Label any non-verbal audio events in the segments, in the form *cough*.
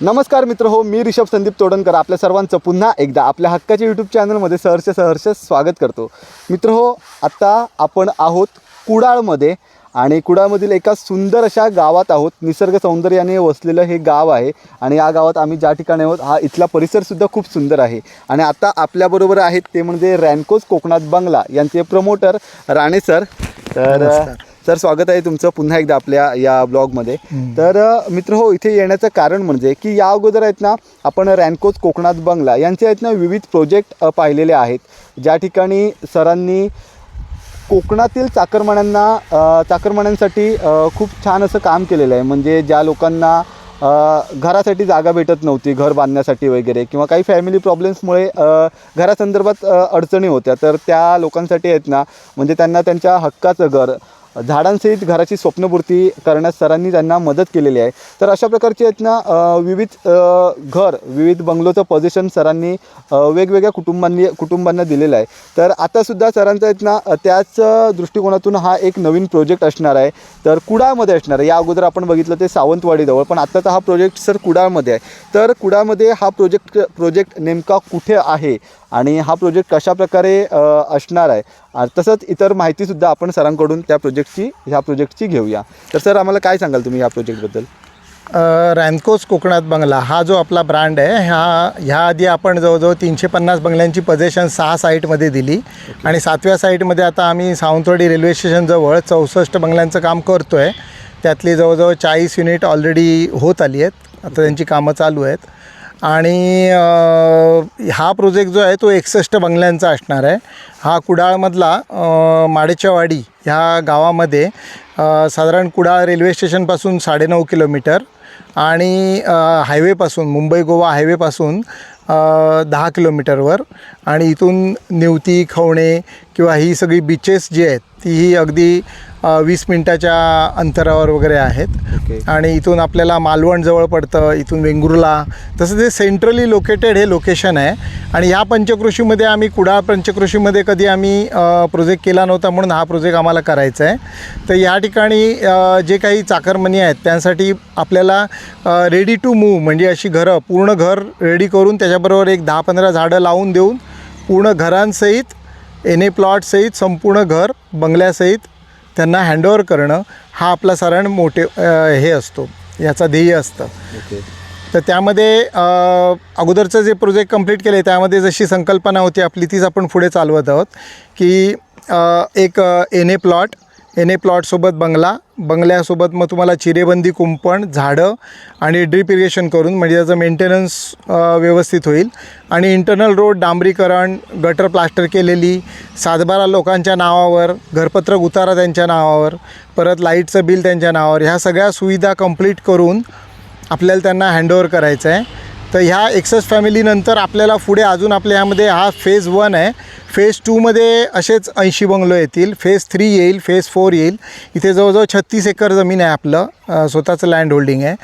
नमस्कार मित्र हो मी ऋषभ संदीप तोडणकर आपल्या सर्वांचं पुन्हा एकदा आपल्या हक्काच्या यूट्यूब चॅनलमध्ये सहर्ष सहर्ष स्वागत करतो. मित्र हो आत्ता आपण आहोत कुडाळमध्ये आणि कुडाळमधील एका सुंदर अशा गावात आहोत. निसर्ग सौंदर्याने वसलेलं हे गाव आहे आणि या गावात आम्ही ज्या ठिकाणी आहोत हा इथला परिसरसुद्धा खूप सुंदर आहे. आणि आता आपल्याबरोबर आहेत ते म्हणजे रॅनकोज कोकणात बंगला यांचे प्रमोटर राणे सर तर सर स्वागत आहे तुमचं पुन्हा एकदा आपल्या या ब्लॉगमध्ये. तर मित्र हो इथे येण्याचं कारण म्हणजे की या अगोदर आहेत ना आपण रॅनकोज कोकणात बंगला यांचे आहेत ना विविध प्रोजेक्ट पाहिलेले आहेत. ज्या ठिकाणी सरांनी कोकणातील चाकरमान्यांना चाकरमान्यांसाठी खूप छान असं काम केलेलं आहे. म्हणजे ज्या लोकांना घरासाठी जागा भेटत नव्हती घर बांधण्यासाठी वगैरे किंवा काही फॅमिली प्रॉब्लेम्समुळे घरासंदर्भात अडचणी होत्या तर त्या लोकांसाठी आहेत ना म्हणजे त्यांना त्यांच्या हक्काचं घर झाडांसहित घराची स्वप्नपूर्ती करण्यास सरांनी त्यांना मदत केलेली आहे. तर अशा प्रकारची आहेत ना विविध घर विविध बंगलोचं पोझिशन सरांनी वेगवेगळ्या कुटुंबांनी कुटुंबांना दिलेलं आहे. तर आतासुद्धा सरांचा आहेत ना त्याच दृष्टिकोनातून हा एक नवीन प्रोजेक्ट असणार आहे. तर कुडाळमध्ये असणार आहे. या अगोदर आपण बघितलं ते सावंतवाडीजवळ पण आत्ताचा हा प्रोजेक्ट सर कुडाळमध्ये आहे. तर कुडाळमध्ये हा प्रोजेक्ट प्रोजेक्ट नेमका कुठे आहे? आणि हा प्रोजेक्ट कशा प्रकारे अ, असणार आहे? तसंच इतर माहितीसुद्धा आपण सरांकडून त्या प्रोजेक्टची ह्या प्रोजेक्टची घेऊया. तर सर आम्हाला काय सांगाल तुम्ही या प्रोजेक्टबद्दल? रॅनकोस कोकणात बंगला हा जो आपला ब्रँड आहे ह्या ह्या आधी आपण जवळजवळ तीनशे पन्नास बंगल्यांची पोझिशन सहा साईटमध्ये दिली. आणि सातव्या साईटमध्ये आता आम्ही सावंतवाडी रेल्वे स्टेशनजवळ चौसष्ट बंगल्यांचं काम करतो आहे त्यातली जवळजवळ चाळीस युनिट ऑलरेडी होत आली आहेत. आता त्यांची कामं चालू आहेत. आणि हा प्रोजेक्ट जो आहे तो एकसष्ट बंगल्यांचा असणार आहे. हा कुडाळमधला माडेच्यावाडी ह्या गावामध्ये साधारण कुडाळ रेल्वे स्टेशनपासून साडेनऊ किलोमीटर आणि हायवेपासून मुंबई गोवा हायवेपासून दहा किलोमीटरवर आणि इथून निवती खवणे किंवा ही सगळी बीचेस जी आहेत ती ही अगदी वीस मिनटाच्या अंतरावर वगैरे आहेत. आणि इथून आपल्याला मालवण जवळ पडतं इथून वेंगुर्ला. तसं ते सेंट्रली लोकेटेड हे लोकेशन आहे. आणि ह्या पंचकृषीमध्ये आम्ही कुडाळ पंचकृषीमध्ये कधी आम्ही प्रोजेक्ट केला नव्हता म्हणून हा प्रोजेक्ट आम्हाला करायचा आहे. तर या ठिकाणी जे काही चाकरमनी आहेत त्यांसाठी आपल्याला रेडी टू मूव म्हणजे अशी घरं पूर्ण घर रेडी करून त्याच्याबरोबर एक दहा पंधरा झाडं लावून देऊन पूर्ण घरांसहित एन ए प्लॉटसहित संपूर्ण घर बंगल्यासहित त्यांना हँडओव्हर करणं हा आपला साधारण मोठे हे असतो. याचा ध्येय असतं. तर त्यामध्ये अगोदरचं जे प्रोजेक्ट कंप्लीट केले त्यामध्ये जशी संकल्पना होती आपली तीच आपण पुढे चालवत आहोत. की एक N A plot N A प्लॉटसोबत बंगला बंगल्यासोबत मग तुम्हाला चिरेबंदी कुंपण झाडं आणि ड्रीप इरिगेशन करून म्हणजे त्याचं मेंटेनन्स व्यवस्थित होईल. आणि इंटरनल रोड डांबरीकरण गटर प्लास्टर केलेली सातबारा लोकांच्या नावावर घरपत्रक उतारा त्यांच्या नावावर परत लाईटचं बिल त्यांच्या नावावर ह्या सगळ्या सुविधा कंप्लीट करून आपल्याला त्यांना हँडओव्हर करायचं आहे तर ह्या एक्सेस फॅमिलीनंतर आपल्याला पुढे अजून आपल्या ह्यामध्ये हा फेज वन आहे. फेज टूमध्ये असेच ऐंशी बंगलो येतील. फेज थ्री येईल फेज फोर येईल. इथे जवळजवळ छत्तीस एकर जमीन आहे आपलं. स्वतःचं लँड होल्डिंग आहे.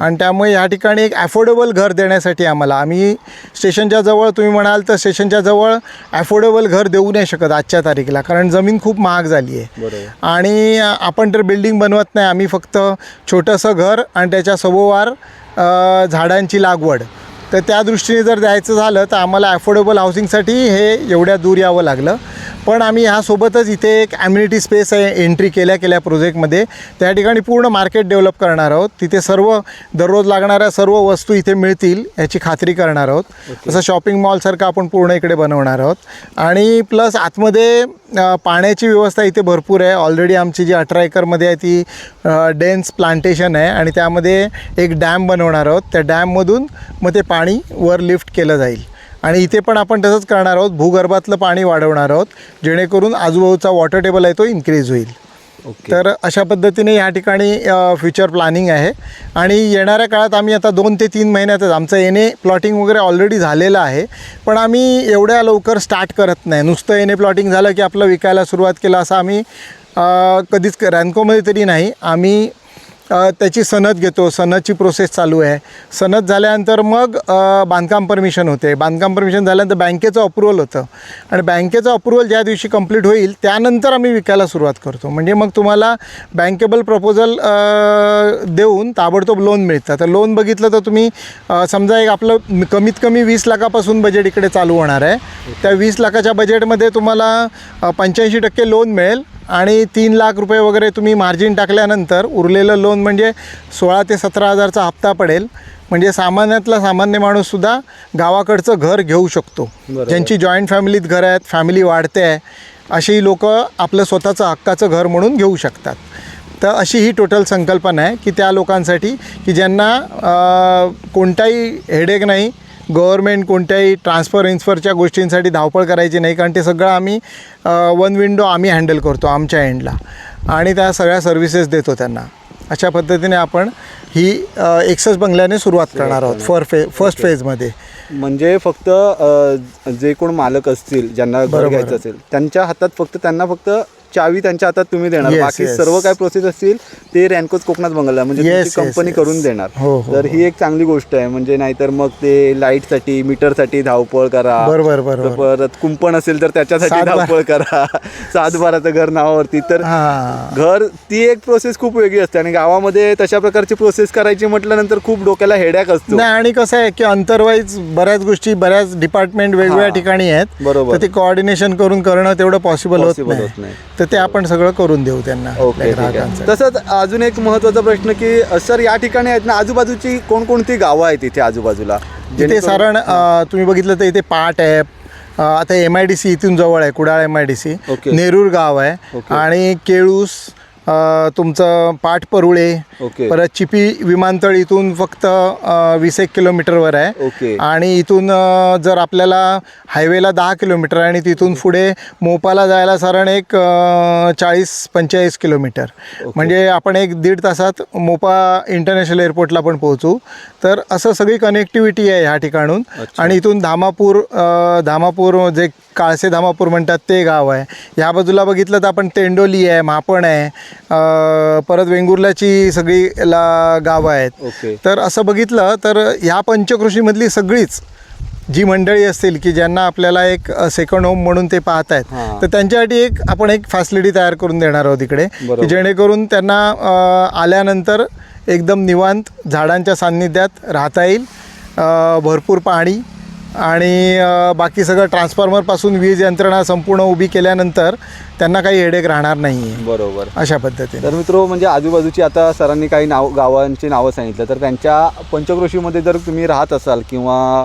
आणि त्यामुळे या ठिकाणी एक ॲफोर्डेबल घर देण्यासाठी आम्हाला आम्ही स्टेशनच्या जवळ तुम्ही म्हणाल तर स्टेशनच्या जवळ ॲफोर्डेबल घर देऊ नाही शकत आजच्या तारखेला कारण जमीन खूप महाग झाली आहे. आणि आपण तर बिल्डिंग बनवत नाही आम्ही फक्त छोटंसं घर आणि त्याच्या सभोवार झाडांची लागवड. तर त्या दृष्टीने जर द्यायचं झालं तर आम्हाला अफोर्डेबल हाऊसिंगसाठी हे एवढ्या दूर यावं लागलं. पण आम्ही ह्यासोबतच इथे एक ॲम्युनिटी स्पेस आहे एंट्री केल्या केल्या प्रोजेक्टमध्ये. त्या ठिकाणी पूर्ण मार्केट डेव्हलप करणार आहोत. तिथे सर्व दररोज लागणाऱ्या सर्व वस्तू इथे मिळतील याची खात्री करणार आहोत. जसं शॉपिंग मॉलसारखं आपण पूर्ण इकडे बनवणार आहोत. आणि प्लस आतमध्ये पाण्याची व्यवस्था इथे भरपूर आहे. ऑलरेडी आमची जी अठरा एकरमध्ये आहे ती डेन्स प्लांटेशन आहे आणि त्यामध्ये एक डॅम बनवणार आहोत. त्या डॅममधून मग ते पाणी वर लिफ्ट केलं जाईल. आणि इथे पण आपण तसंच करणार आहोत. भूगर्भातलं पाणी वाढवणार आहोत. जेणेकरून आजूबाजूचा वॉटर टेबल आहे तो इन्क्रीज होईल. ओके तर अशा पद्धतीने या ठिकाणी फ्युचर प्लॅनिंग आहे. आणि येणाऱ्या काळात आम्ही आता दोन ते तीन महिन्यातच आमचं एन ए प्लॉटिंग वगैरे ऑलरेडी झालेलं आहे. पण आम्ही एवढ्या लवकर स्टार्ट करत नाही. नुसतं एन ए प्लॉटिंग झालं की आपलं विकायला सुरुवात केलं असं आम्ही कधीच रॅन्कोमध्ये तरी नाही. आम्ही त्याची सनद घेतो. सनदची प्रोसेस चालू आहे. सनद झाल्यानंतर मग बांधकाम परमिशन होते. बांधकाम परमिशन झाल्यानंतर बँकेचं अप्रुव्हल होतं. आणि बँकेचं अप्रुव्हल ज्या दिवशी कंप्लीट होईल त्यानंतर आम्ही विकायला सुरुवात करतो. म्हणजे मग तुम्हाला बँकेबल प्रपोजल देऊन ताबडतोब लोन मिळतं. तर लोन बघितलं तर तुम्ही समजा एक आपलं कमीत कमी वीस लाखापासून बजेट इकडे चालू होणार आहे. त्या वीस लाखाच्या बजेटमध्ये तुम्हाला पंच्याऐंशी टक्के लोन मिळेल. आणि तीन लाख रुपये वगैरे तुम्ही मार्जिन टाकल्यानंतर उरलेलं लोन म्हणजे सोळा ते सतरा हजारचा हप्ता पडेल. म्हणजे सामान्यातला सामान्य माणूससुद्धा गावाकडचं घर घेऊ शकतो. ज्यांची जॉईंट फॅमिलीत घर आहेत फॅमिली वाढते आहे अशी लोक आपलं स्वतःचं हक्काचं घर म्हणून घेऊ शकतात. तर अशी ही टोटल संकल्पना आहे की त्या लोकांसाठी की ज्यांना कोणताही हेडेक नाही गव्हर्मेंट कोणत्याही ट्रान्सफर इन्सफरच्या गोष्टींसाठी धावपळ करायची नाही कारण ते सगळं आम्ही वन विंडो आम्ही हँडल करतो आमच्या एंडला आणि त्या सगळ्या सर्व्हिसेस देतो त्यांना. अशा पद्धतीने आपण ही एक्सेस बंगल्याने सुरुवात करणार आहोत फर फे फर्स्ट फेजमध्ये म्हणजे फक्त जे कोण मालक असतील ज्यांना घर. घ्यायचं असेल त्यांच्या हातात फक्त त्यांना फक्त चावी त्यांच्या हातात तुम्ही देणार Yes, बाकी yes. सर्व काय प्रोसेस असतील ते रॅनकोच कोकणात बंगला म्हणजे Yes, तुमची yes, कंपनी yes. करून देणार हो, हो, तर ही एक चांगली गोष्ट आहे म्हणजे नाहीतर मग ते लाईटसाठी मीटरसाठी धावपळ करा बरोबर, बरोबर. परत कुंपण असेल तर त्याच्यासाठी. धावपळ करा *laughs* सात बाराचं घर नावावरती तर हां घर ती एक प्रोसेस खूप वेगळी असते आणि गावामध्ये तशा प्रकारची प्रोसेस करायची म्हटल्यानंतर खूप डोक्याला हेड्याक असतो नाही आणि कसं आहे की अंतरवाईज बऱ्याच गोष्टी बऱ्याच डिपार्टमेंट वेगवेगळ्या हां. ठिकाणी आहेत बरोबर. तर ते कोऑर्डिनेशन करून करणं तेवढं पॉसिबल होत Possible होत नाही नाही. तर ते आपण सगळं करून देऊ त्यांना ओके आपल्या ठीक आहे ग्राहकांसाठी. तसंच अजून एक महत्त्वाचा प्रश्न की अ, सर या ठिकाणी आहेत ना आजूबाजूची कोणकोणती गावं आहेत इथे आजूबाजूला इथे जेणेकरून- साधारण अ, तुम्ही बघितलं तर इथे पाट आहे अ, आता एम आय डी सी इथून जवळ आहे Kudal M I D C okay. Nerur गाव आहे ओके. आणि केळूस तुमचं पाट परुळे ओके. परत चिपी विमानतळ इथून फक्त वीस एक किलोमीटरवर आहे ओके. आणि इथून जर आपल्याला हायवेला दहा किलोमीटर आणि तिथून पुढे मोपाला जायला साधारण एक चाळीस पंचेचाळीस किलोमीटर म्हणजे आपण एक दीड तासात मोपा इंटरनॅशनल एअरपोर्टला पण पोहोचू तर असं सगळी कनेक्टिव्हिटी आहे ह्या ठिकाणून. आणि इथून धामापूर धामापूर जे काळसे धामापूर म्हणतात ते गाव आहे ह्या बाजूला बघितलं तर आपण तेंडोली आहे मापण आहे परत वेंगुर्ल्याची सगळी ला गावं आहेत तर असं बघितलं तर ह्या पंचकृषीमधली सगळीच जी मंडळी असतील की ज्यांना आपल्याला एक सेकंड होम म्हणून ते पाहत आहेत. तर त्यांच्यासाठी एक आपण एक फॅसिलिटी तयार करून देणार आहोत इकडे. की जेणेकरून त्यांना आल्यानंतर एकदम निवांत झाडांच्या सान्निध्यात राहता येईल भरपूर पाणी आणि बाकी सगळं ट्रान्सफॉर्मरपासून वीज यंत्रणा संपूर्ण उभी केल्यानंतर त्यांना काही हेडेक राहणार नाही आहे बरोबर. अशा पद्धतीने. तर मित्र म्हणजे आजूबाजूची आता सरांनी काही नाव गावांची नावं सांगितलं तर त्यांच्या पंचकृषीमध्ये जर तुम्ही राहत असाल किंवा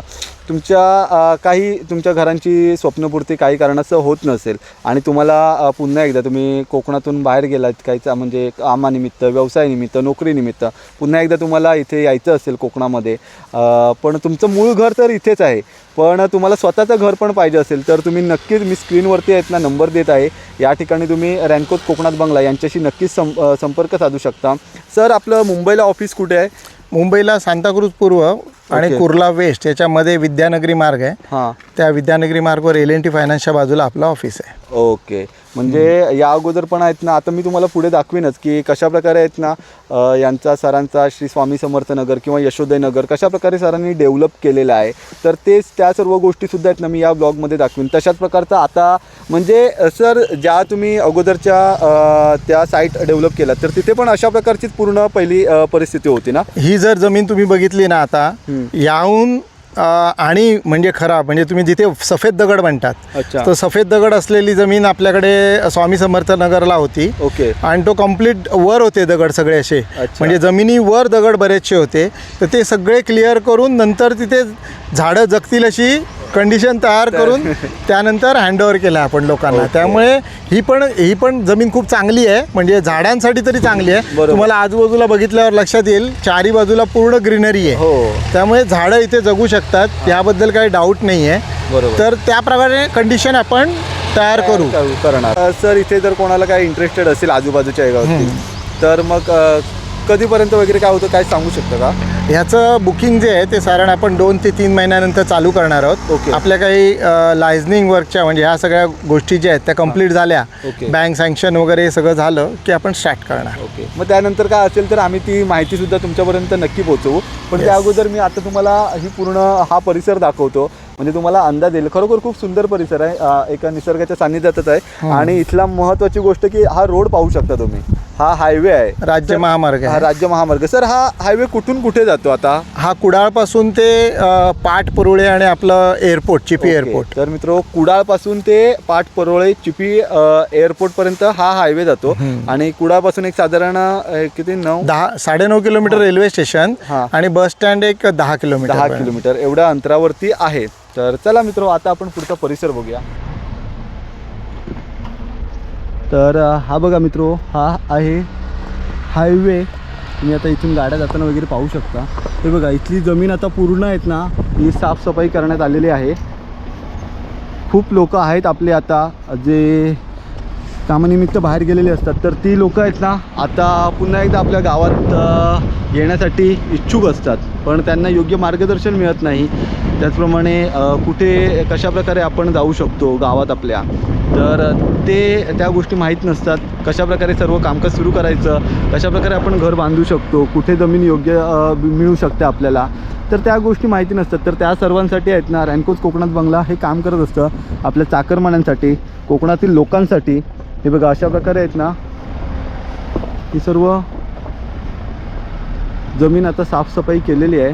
तुमच्या काही तुमच्या घरांची स्वप्नपूर्ती काही कारणास्तव होत नसेल आणि तुम्हाला पुन्हा एकदा तुम्ही कोकणातून बाहेर गेलात काहीचा म्हणजे कामानिमित्त व्यवसायानिमित्त नोकरीनिमित्त पुन्हा एकदा तुम्हाला इथे यायचं असेल कोकणामध्ये पण तुमचं मूळ घर तर इथेच आहे. पण तुम्हाला स्वतःचं घर पण पाहिजे असेल तर तुम्ही नक्कीच मी स्क्रीनवरती आहेत ना नंबर देत आहे. या ठिकाणी तुम्ही रॅनकोत कोकणात बंगला यांच्याशी नक्कीच सं संपर्क साधू शकता. सर आपलं मुंबईला ऑफिस कुठे आहे? मुंबईला सांताक्रूज पूर्व आणि. कुर्ला वेस्ट याच्यामध्ये विद्यानगरी मार्ग आहे. हां. त्या विद्यानगरी मार्गवर एल एन टी फायनान्सच्या बाजूला आपलं ऑफिस आहे. ओके म्हणजे या अगोदर पण आहेत ना आता मी तुम्हाला पुढे दाखवीनच की कशा प्रकारे आहेत ना अ, यांचा सरांचा श्री स्वामी समर्थ नगर किंवा यशोदय नगर कशा प्रकारे सरांनी डेव्हलप केलेलं आहे तर तेच त्या सर्व गोष्टीसुद्धा आहेत ना मी या ब्लॉगमध्ये दाखवीन. तशाच प्रकारचा आता म्हणजे अ, सर ज्या तुम्ही अगोदरच्या अ, त्या साईट डेव्हलप केल्या तर तिथे पण अशा प्रकारचीच पूर्ण पहिली अ, परिस्थिती होती ना? ही जर जमीन तुम्ही बघितली ना आता हम्म. याहून आणि म्हणजे खराब म्हणजे तुम्ही जिथे सफेद दगड म्हणतात. तर सफेद दगड असलेली जमीन आपल्याकडे स्वामी समर्थ नगरला होती ओके आणि तो कंप्लीट वर होते दगड सगळे असे. म्हणजे जमिनी वर दगड बरेचसे होते तर ते सगळे क्लिअर करून नंतर तिथे झाडं जगतील अशी कंडिशन तयार करून त्यानंतर हँडओव्हर केलं आपण लोकांना. त्यामुळे ही पण ही पण जमीन खूप चांगली आहे. म्हणजे झाडांसाठी तरी चांगली आहे. तुम्हाला आजूबाजूला बघितल्यावर लक्षात येईल चारी बाजूला पूर्ण ग्रीनरी आहे. हो. त्यामुळे झाडं इथे जगू शकतात. याबद्दल काही डाऊट नाही आहे बरोबर. तर त्या प्रकारे कंडिशन आपण तयार करू. करणार. सर इथे जर कोणाला काय इंटरेस्टेड असेल आजूबाजूच्या गावातील तर मग कधीपर्यंत वगैरे काय होतं काय सांगू शकता का? ह्याचं बुकिंग जे आहे ते साधारण आपण दोन ते तीन महिन्यानंतर चालू करणार आहोत. ओके. आपल्या काही लायझनिंग वर्कच्या म्हणजे ह्या सगळ्या गोष्टी ज्या आहेत त्या कंप्लीट झाल्या. ओके. बँक सँक्शन वगैरे सगळं झालं की आपण स्टार्ट करणार. ओके. मग त्यानंतर काय असेल तर आम्ही ती माहिती सुद्धा तुमच्यापर्यंत नक्की पोहोचवू. पण त्या. अगोदर मी आता तुम्हाला ही पूर्ण हा परिसर दाखवतो. म्हणजे तुम्हाला अंदाज येईल. खरोखर खूप सुंदर परिसर आहे. एका निसर्गाच्या सान्निध्यातच आहे. आणि इथला महत्वाची गोष्ट की हा रोड पाहू शकता तुम्ही. हा हायवे आहे. राज्य महामार्ग हा राज्य महामार्ग. सर हा हायवे कुठून कुठे जातो आता? हा कुडाळपासून ते अ, पाट परुळे आणि आपलं एअरपोर्ट चिपी. एअरपोर्ट. तर मित्र कुडाळपासून ते पाट परोळे चिपी एअरपोर्ट पर्यंत हा हायवे जातो. आणि कुडाळपासून एक साधारण किती नऊ? दहा साडेनऊ किलोमीटर रेल्वे स्टेशन हा. आणि बस स्टँड एक दहा किलोमीटर दहा. किलोमीटर. एवढ्या अंतरावरती आहे. तर चला मित्र आता आपण पुढचा परिसर बघूया. तर हा बघा मित्र हा आहे हायवे. तुम्ही आता इथून गाड्या जाताना वगैरे पाहू शकता. हे बघा इथली जमीन आता पूर्ण आहेत ना ही साफसफाई करण्यात आलेली आहे. खूप लोक आहेत आपले आता जे कामानिमित्त बाहेर गेलेले असतात. तर ती लोक आहेत ना आता पुन्हा एकदा आपल्या गावात येण्यासाठी इच्छुक असतात. पण त्यांना योग्य मार्गदर्शन मिळत नाही. त्याचप्रमाणे कुठे कशाप्रकारे आपण जाऊ शकतो गावात आपल्या तर ते त्या गोष्टी माहीत नसतात. कशाप्रकारे सर्व कामकाज सुरू करायचं कशाप्रकारे आपण घर बांधू शकतो कुठे जमीन योग्य मिळू शकते आपल्याला तर त्या गोष्टी माहिती नसतात. तर त्या सर्वांसाठी आहेत ना रॅनकोज कोकणात बंगला हे काम करत असतं आपल्या चाकरमान्यांसाठी कोकणातील लोकांसाठी. हे बघा अशा प्रकारे आहेत ना ही सर्व जमीन आता साफसफाई केलेली आहे.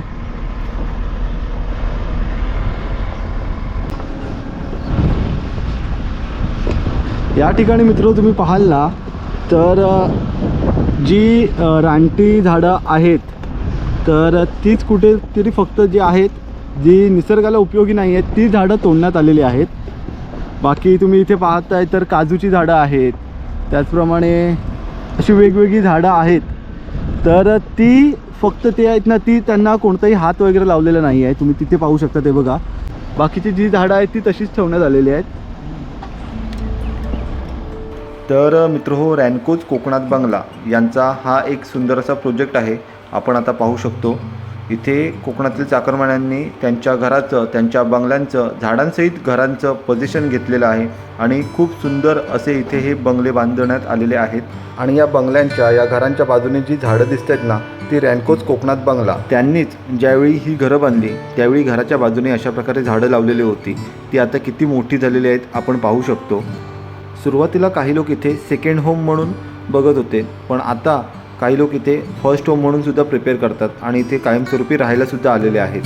या ठिकाणी मित्र तुम्ही पाहाल ना तर जी रानटी झाडं आहेत तर तीच कुठेतरी फक्त जी आहेत जी निसर्गाला उपयोगी नाही आहेत ती झाडं तोडण्यात आलेली आहेत. बाकी तुम्ही इथे पाहताय तर काजूची झाडं आहेत. त्याचप्रमाणे अशी वेगवेगळी झाडं आहेत. तर ती फक्त ते आहेत ना ती त्यांना कोणताही हात वगैरे लावलेला नाही आहे. तुम्ही तिथे पाहू शकता ते बघा. बाकीची जी झाडं आहेत ती तशीच ठेवण्यात आलेली आहेत. तर मित्र हो रॅनकोज कोकणात बंगला यांचा हा एक सुंदर असा प्रोजेक्ट आहे. आपण आता पाहू शकतो. इथे कोकणातील चाकरमान्यांनी त्यांच्या घराचं त्यांच्या बंगल्यांचं झाडांसहित घरांचं पोझिशन घेतलेलं आहे आणि खूप सुंदर असे इथे हे बंगले बांधण्यात आलेले आहेत. आणि या बंगल्यांच्या या घरांच्या बाजूने जी झाडं दिसत आहेत ना ती रॅनकोज कोकणात बंगला. त्यांनीच ज्यावेळी ही घरं बांधली त्यावेळी घराच्या बाजूने अशा प्रकारे झाडं लावलेली होती. ती आता किती मोठी झालेली आहेत आपण पाहू शकतो. सुरुवातीला काही लोक इथे सेकंड होम म्हणून बघत होते पण आता काही लोक इथे फर्स्ट होम म्हणून सुद्धा प्रिपेअर करतात आणि इथे कायमस्वरूपी राहायला सुद्धा आलेले आहेत.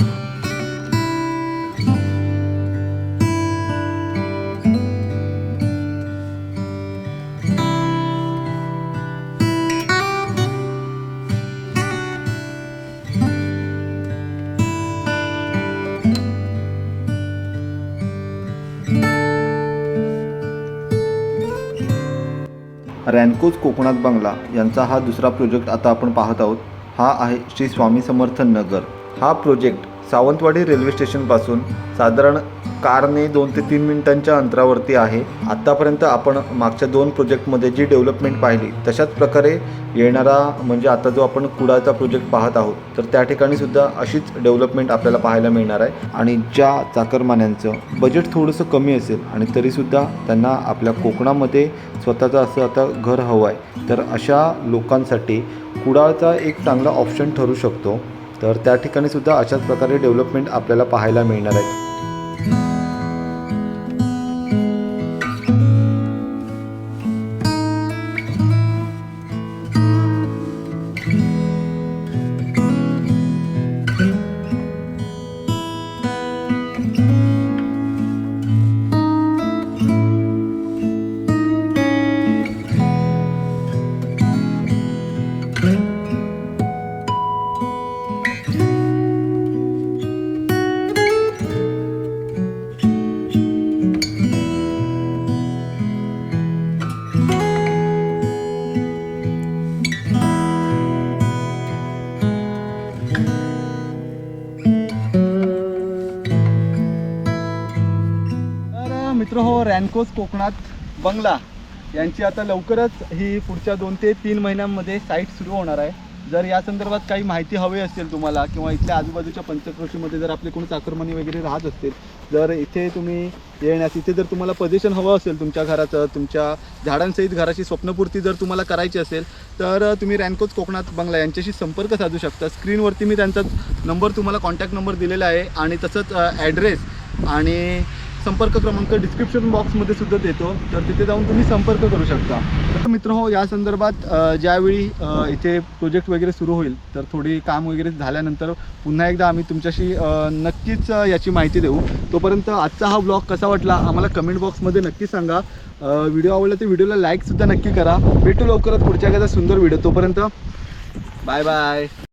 रॅनकोज कोकणात बंगला यांचा हा दुसरा प्रोजेक्ट आता आपण पाहत आहोत. हा आहे श्री स्वामी समर्थ नगर. हा प्रोजेक्ट सावंतवाडी रेल्वे स्टेशनपासून साधारण कारने दोन ते तीन मिनिटांच्या अंतरावरती आहे. आत्तापर्यंत आपण मागच्या दोन प्रोजेक्टमध्ये जी डेव्हलपमेंट पाहिली तशाच प्रकारे येणारा म्हणजे आता जो आपण कुडाचा प्रोजेक्ट पाहत आहोत तर त्या ठिकाणी सुद्धा अशीच डेव्हलपमेंट आपल्याला पाहायला मिळणार आहे. आणि ज्या चाकरमान्यांचं बजेट थोडंसं कमी असेल आणि तरीसुद्धा त्यांना आपल्या कोकणामध्ये स्वतःचं असं आता घर हवं आहे तर अशा लोकांसाठी कुडाळचा एक चांगला ऑप्शन ठरू शकतो. तर त्या ठिकाणी सुद्धा अशाच प्रकारे डेव्हलपमेंट आपल्याला पाहायला मिळणार आहे. मित्र हो रॅनकोस कोकणात बंगला. यांची आता लवकरच ही पुढच्या दोन ते तीन महिन्यांमध्ये साईट सुरू होणार आहे. जर या संदर्भात काही माहिती हवी असेल तुम्हाला किंवा इथल्या आजूबाजूच्या पंचक्रोशीमध्ये जर आपले कोणी चाकरमानी वगैरे राहत असतील जर इथे तुम्ही येण्यास इथे जर तुम्हाला पोझिशन हवं असेल तुमच्या घराचं तुमच्या झाडांसहित घराची स्वप्नपूर्ती जर तुम्हाला करायची असेल तर तुम्ही रॅनकोच कोकणात बंगला यांच्याशी संपर्क साधू शकता. स्क्रीनवरती मी त्यांचा नंबर तुम्हाला कॉन्टॅक्ट नंबर दिलेला आहे आणि तसंच ॲड्रेस आणि संपर्क क्रमांक डिस्क्रिप्शन बॉक्समध्ये सुद्धा देतो. तर तिथे जाऊन तुम्ही संपर्क करू शकता. तर मित्र हो या संदर्भात ज्यावेळी इथे प्रोजेक्ट वगैरे सुरू होईल तर थोडी काम वगैरे झाल्यानंतर पुन्हा एकदा आम्ही तुमच्याशी नक्कीच याची माहिती देऊ. तोपर्यंत आजचा हा ब्लॉग कसा वाटला आम्हाला कमेंट बॉक्समध्ये नक्की सांगा. व्हिडिओ आवडला तर व्हिडिओला लाईकसुद्धा नक्की करा. भेटू लवकरच पुढच्या एखादा सुंदर व्हिडिओ तोपर्यंत बाय बाय